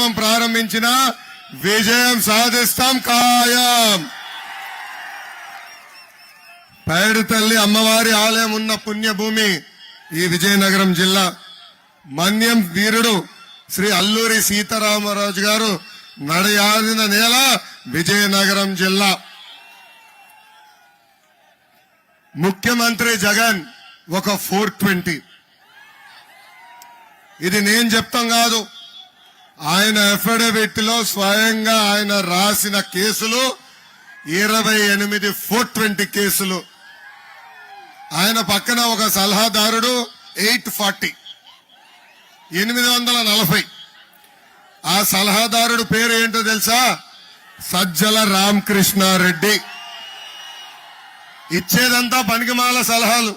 కార్యక్రమం ప్రారంభించిన విజయం సాధిస్తాం ఖాయం. పైడి తల్లి అమ్మవారి ఆలయం ఉన్న పుణ్యభూమి ఈ విజయనగరం జిల్లా. మన్యం వీరుడు శ్రీ అల్లూరి సీతారామరాజు గారు నడయాడిన నేల విజయనగరం జిల్లా. ముఖ్యమంత్రి జగన్ ఒక ఫోర్ ట్వంటీ. ఇది నేను చెప్తాం కాదు. ఆయన అఫిడవిట్లో స్వయంగా ఆయన రాసిన కేసులు ఇరవై ఎనిమిది ఫోర్ ట్వంటీ కేసులు. ఆయన పక్కన ఒక సలహాదారుడు ఎయిట్ ఫార్టీ. ఎనిమిది వందల నలభై. ఆ సలహాదారుడు పేరు ఏంటో తెలుసా? సజ్జల రామకృష్ణారెడ్డి. ఇచ్చేదంతా పనికిమాల సలహాలు.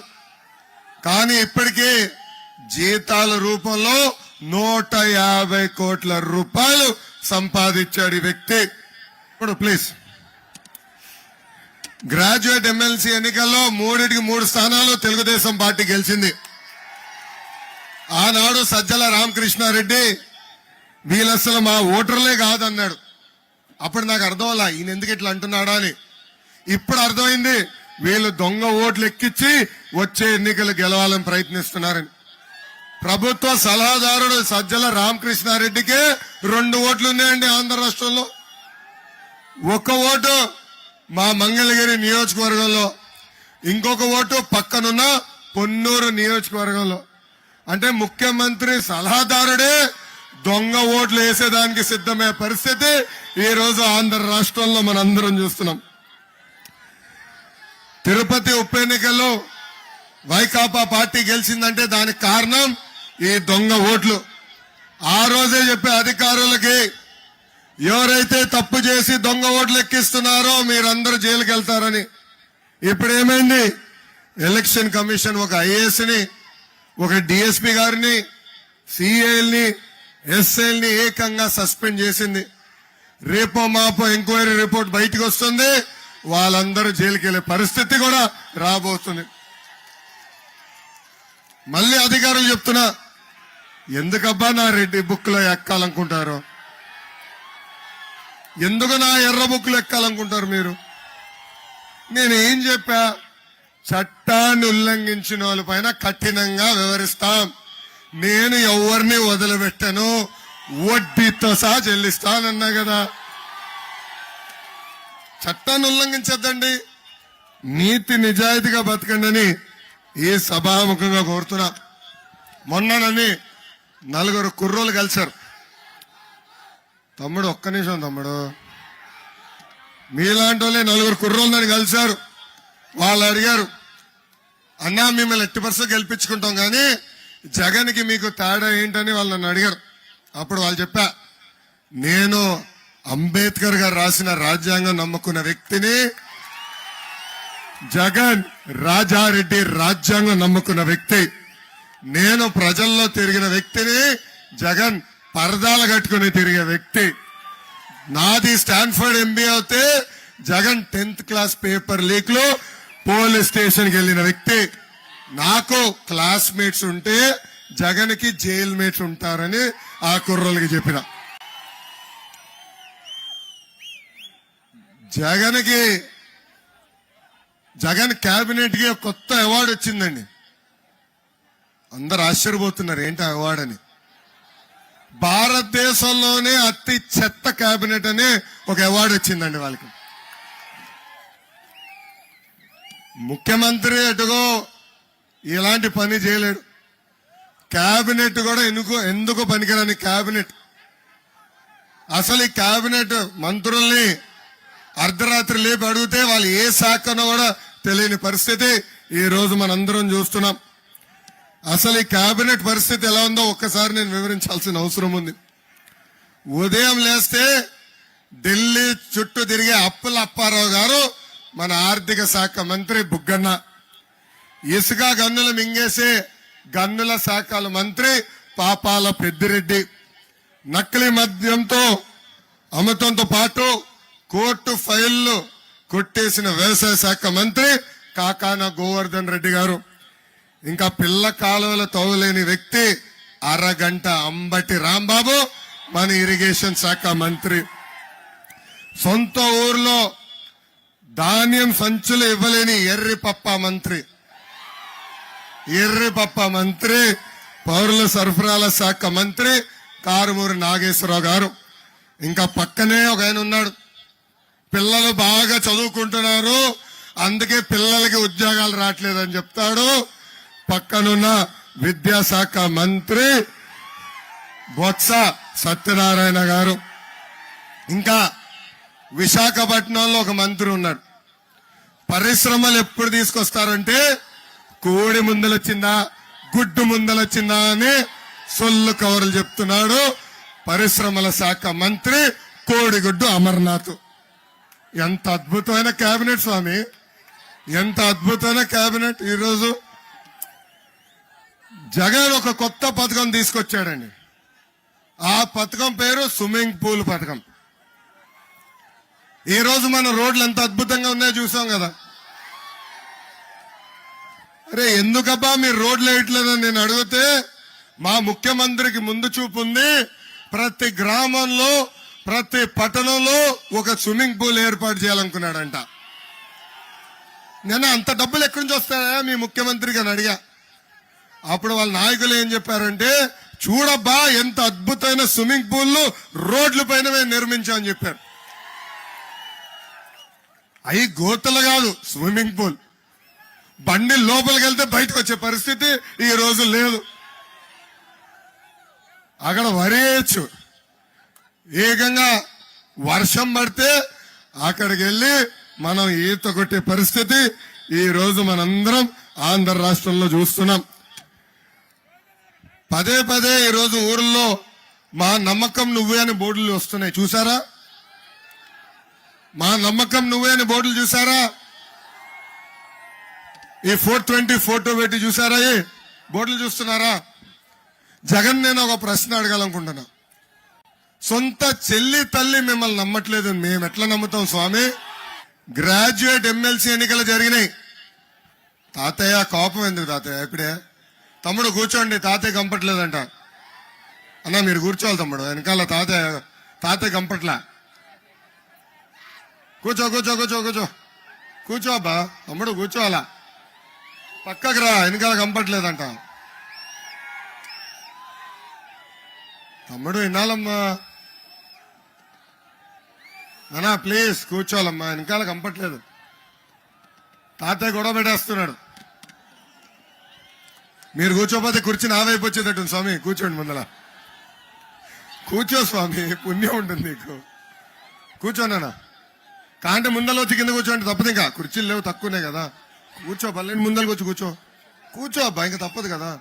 కానీ ఇప్పటికీ జీతాల రూపంలో నూట యాభై కోట్ల రూపాయలు సంపాదించాడు ఈ వ్యక్తి. ఇప్పుడు ప్లీజ్ గ్రాడ్యుయేట్ ఎమ్మెల్సీ ఎన్నికల్లో మూడిటికి మూడు స్థానాలు తెలుగుదేశం పార్టీ గెలిచింది. ఆనాడు సజ్జల రామకృష్ణారెడ్డి వీళ్ళసలు మా ఓటర్లే కాదన్నాడు. అప్పుడు నాకు అర్థం అలా ఈయన ఎందుకు ఇట్లా అంటున్నాడా అని. ఇప్పుడు అర్థమైంది వీళ్ళు దొంగ ఓట్లు ఎక్కించి వచ్చే ఎన్నికలు గెలవాలని ప్రయత్నిస్తున్నారని. ప్రభుత్వ సలహాదారుడు సజ్జల రామకృష్ణారెడ్డికి రెండు ఓట్లు ఉన్నాయండి ఆంధ్ర రాష్ట్రంలో. ఒక్క ఓటు మా మంగళగిరి నియోజకవర్గంలో ఇంకొక ఓటు పక్కనున్న పొన్నూరు నియోజకవర్గంలో. అంటే ముఖ్యమంత్రి సలహాదారుడే దొంగ ఓట్లు వేసేదానికి సిద్ధమయ్యే పరిస్థితి ఈ రోజు ఆంధ్ర రాష్ట్రంలో మనందరం చూస్తున్నాం. తిరుపతి ఉప ఎన్నికల్లో వైకాపా పార్టీ గెలిచిందంటే దానికి కారణం ఈ దొంగ ఓట్లు. ఆ రోజే చెప్పే అధికారులకి ఎవరైతే తప్పు చేసి దొంగ ఓట్లు ఎక్కిస్తున్నారో మీరందరూ జైలుకి వెళ్తారని. ఇప్పుడు ఏమైంది ఎలక్షన్ కమిషన్ ఒక ఐఏఎస్ని ఒక డిఎస్పి గారిని సిఐల్ని ఎస్ఐల్ని ఏకంగా సస్పెండ్ చేసింది. రేపో మాపో ఎంక్వైరీ రిపోర్ట్ బయటకు వస్తుంది వాళ్ళందరూ జైలుకి వెళ్ళే పరిస్థితి కూడా రాబోతుంది. మళ్ళీ అధికారులు చెప్తున్నా ఎందుకబ్బా నా రెడ్డి బుక్లో ఎక్కాలనుకుంటారు? ఎందుకు నా ఎర్ర బుక్కులు ఎక్కాలనుకుంటారు మీరు? నేను ఏం చెప్పా? చట్టాన్ని ఉల్లంఘించిన వాళ్ళపైన కఠినంగా వివరిస్తాం నేను ఎవరిని వదిలిపెట్టను? వడ్డీతో సహా చెల్లిస్తానన్నా కదా. చట్టాన్ని ఉల్లంఘించద్దండి. నీతి నిజాయితీగా బతకండి అని ఈ సభాముఖంగా కోరుతున్నా. మొన్ననని నలుగురు కుర్రోలు కలిశారు. తమ్ముడు ఒక్క నిమిషం తమ్ముడు. మీలాంటి వాళ్ళే నలుగురు కుర్రోళ్ళని కలిశారు. వాళ్ళు అడిగారు అన్నా మిమ్మల్ని ఎట్టి పర్సెంట్ గెలిపించుకుంటాం కానీ జగన్కి మీకు తేడా ఏంటని వాళ్ళు నన్ను అడిగారు. అప్పుడు వాళ్ళు చెప్పా నేను అంబేద్కర్ గారు రాసిన రాజ్యాంగం నమ్ముకున్న వ్యక్తిని జగన్ రాజారెడ్డి రాజ్యాంగం నమ్ముకున్న వ్యక్తి. నేను ప్రజల్లో తిరిగిన వ్యక్తిని జగన్ పరదాలు కట్టుకుని తిరిగే వ్యక్తి. నాది స్టాన్ఫర్డ్ ఎంబీ అయితే జగన్ టెన్త్ క్లాస్ పేపర్ లీక్లో పోలీస్ స్టేషన్కి వెళ్ళిన వ్యక్తి. నాకు క్లాస్మేట్స్ ఉంటే జగన్కి జైల్ మేట్స్ ఉంటారని ఆ కుర్రలకి చెప్పిన. జగన్కి జగన్ కేబినెట్కి కొత్త అవార్డు వచ్చిందండి. అందరు ఆశ్చర్యపోతున్నారు ఏంటి ఆ అవార్డు అని భారతదేశంలోనే అతి చెత్త కేబినెట్ అనే ఒక అవార్డు వచ్చిందండి వాళ్ళకి. ముఖ్యమంత్రి ఎటుగో ఇలాంటి పని చేయలేడు. కేబినెట్ కూడా ఎందుకు ఎందుకు పనికిరాని కేబినెట్ అసలు ఈ కేబినెట్ మంత్రుల్ని అర్ధరాత్రి లేపి అడిగితే వాళ్ళు ఏ శాఖనో కూడా తెలియని పరిస్థితి. ఈ రోజు మనందరం చూస్తున్నాం. అసలు ఈ కేబినెట్ పరిస్థితి ఎలా ఉందో ఒక్కసారి నేను వివరించాల్సిన అవసరం ఉంది. ఉదయం లేస్తే ఢిల్లీ చుట్టూ తిరిగే అప్పుల అప్పారావు గారు మన ఆర్థిక శాఖ మంత్రి బుగ్గన్న. ఇసుక గన్నులు మింగేసే గన్నుల శాఖల మంత్రి పాపాల పెద్దిరెడ్డి. నకిలీ మద్యంతో అమృతంతో పాటు కోర్టు ఫైళ్ళు కొట్టేసిన వ్యవసాయ శాఖ మంత్రి కాకాన గోవర్ధన్ రెడ్డి గారు. ఇంకా పిల్ల కాలువలు తవ్వలేని వ్యక్తి అరగంట అంబటి రాంబాబు మన ఇరిగేషన్ శాఖ మంత్రి. సొంత ఊర్లో ధాన్యం సంచులు ఇవ్వలేని ఎర్రి పప్ప మంత్రి. ఎర్రి పప్ప మంత్రి పౌరుల సరఫరాల శాఖ మంత్రి కారుమూరి నాగేశ్వరరావు గారు. ఇంకా పక్కనే ఒక ఆయన ఉన్నాడు. పిల్లలు బాగా చదువుకుంటున్నారు అందుకే పిల్లలకి ఉద్యోగాలు రావట్లేదని చెప్తాడు. పక్కనున్న విద్యాశాఖ మంత్రి బొత్స సత్యనారాయణ గారు. ఇంకా విశాఖపట్నంలో ఒక మంత్రి ఉన్నాడు. పరిశ్రమలు ఎప్పుడు తీసుకొస్తారంటే కోడి ముందలొచ్చిందా గుడ్డు ముందలొచ్చిందా అని సొల్లు కవర్లు చెప్తున్నాడు పరిశ్రమల శాఖ మంత్రి కోడిగుడ్డు అమర్నాథ్. ఎంత అద్భుతమైన కేబినెట్ స్వామి ఎంత అద్భుతమైన కేబినెట్ ఈరోజు. జగన్ ఒక కొత్త పథకం తీసుకొచ్చాడండి. ఆ పథకం పేరు స్విమ్మింగ్ పూల్ పథకం. ఈరోజు రోజు మన రోడ్లు ఎంత అద్భుతంగా ఉన్నాయో చూసాం కదా. అరే ఎందుకబ్బా మీరు రోడ్లు వేయట్లేదని నేను అడిగితే మా ముఖ్యమంత్రికి ముందు చూపు ఉంది. ప్రతి గ్రామంలో ప్రతి పట్టణంలో ఒక స్విమ్మింగ్ పూల్ ఏర్పాటు చేయాలనుకున్నాడంట. నేను అంత డబ్బులు ఎక్కడి నుంచి వస్తాయా? మీ ముఖ్యమంత్రికి అని అడిగా. అప్పుడు వాళ్ళ నాయకులు ఏం చెప్పారంటే చూడబ్బా ఎంత అద్భుతమైన స్విమ్మింగ్ పూల్ రోడ్ల పైన మేము నిర్మించామని చెప్పారు. అవి గోతలు కాదు స్విమ్మింగ్ పూల్. బండి లోపలికి వెళ్తే బయటకు వచ్చే పరిస్థితి ఈ రోజు లేదు. అక్కడ వరేయచ్చు ఏకంగా వర్షం పడితే అక్కడికి వెళ్ళి మనం ఈత కొట్టే పరిస్థితి ఈ రోజు మనందరం ఆంధ్ర రాష్ట్రంలో చూస్తున్నాం. పదే పదే ఈరోజు ఊర్లో మా నమ్మకం నువ్వే అని బోర్డులు వస్తున్నాయి. చూసారా మా నమ్మకం నువ్వే అని బోర్డులు చూసారా ఈ ఫోర్ ట్వంటీ ఫోటో పెట్టి చూసారా ఏ బోర్డులు చూస్తున్నారా? జగన్ నేను ఒక ప్రశ్న అడగాలనుకుంటున్నా. సొంత చెల్లి తల్లి మిమ్మల్ని నమ్మట్లేదు. మేము ఎట్లా నమ్ముతాం స్వామి? గ్రాడ్యుయేట్ ఎమ్మెల్సీ ఎన్నికలు జరిగినాయి. తాతయ్య కోపం ఎందుకు తాతయ్య? ఇప్పుడే తమ్ముడు కూర్చోండి తాతయ్య కంపట్లేదంట. అన్న మీరు కూర్చోవాలి తమ్ముడు వెనకాల తాతయ్య తాతయ్య కంపట్లా. కూర్చో కూర్చో కూర్చో కూర్చో. కూర్చో అబ్బా తమ్ముడు కూర్చోవాలా? పక్కకు రా వెనకాల కంపట్లేదంట. తమ్ముడు వినాలమ్మా అన్నా ప్లీజ్ కూర్చోవాలమ్మా వెనకాల కంపట్లేదు. తాతయ్య గొడవ పెట్టేస్తున్నాడు. మీరు కూర్చోపోతే కుర్చీ నా వైపు వచ్చేటట్టు స్వామి. కూర్చోండి ముందల. కూర్చో స్వామి. పుణ్యం ఉంటుంది నీకు. కూర్చోనా కాంటే ముందల వచ్చి కింద కూర్చోండి తప్పదు ఇంకా. కుర్చీలు లేవు తక్కువనే కదా. కూర్చో పల్లెని ముందరకు వచ్చి కూర్చో. కూర్చో అబ్బా ఇంకా తప్పదు కదా.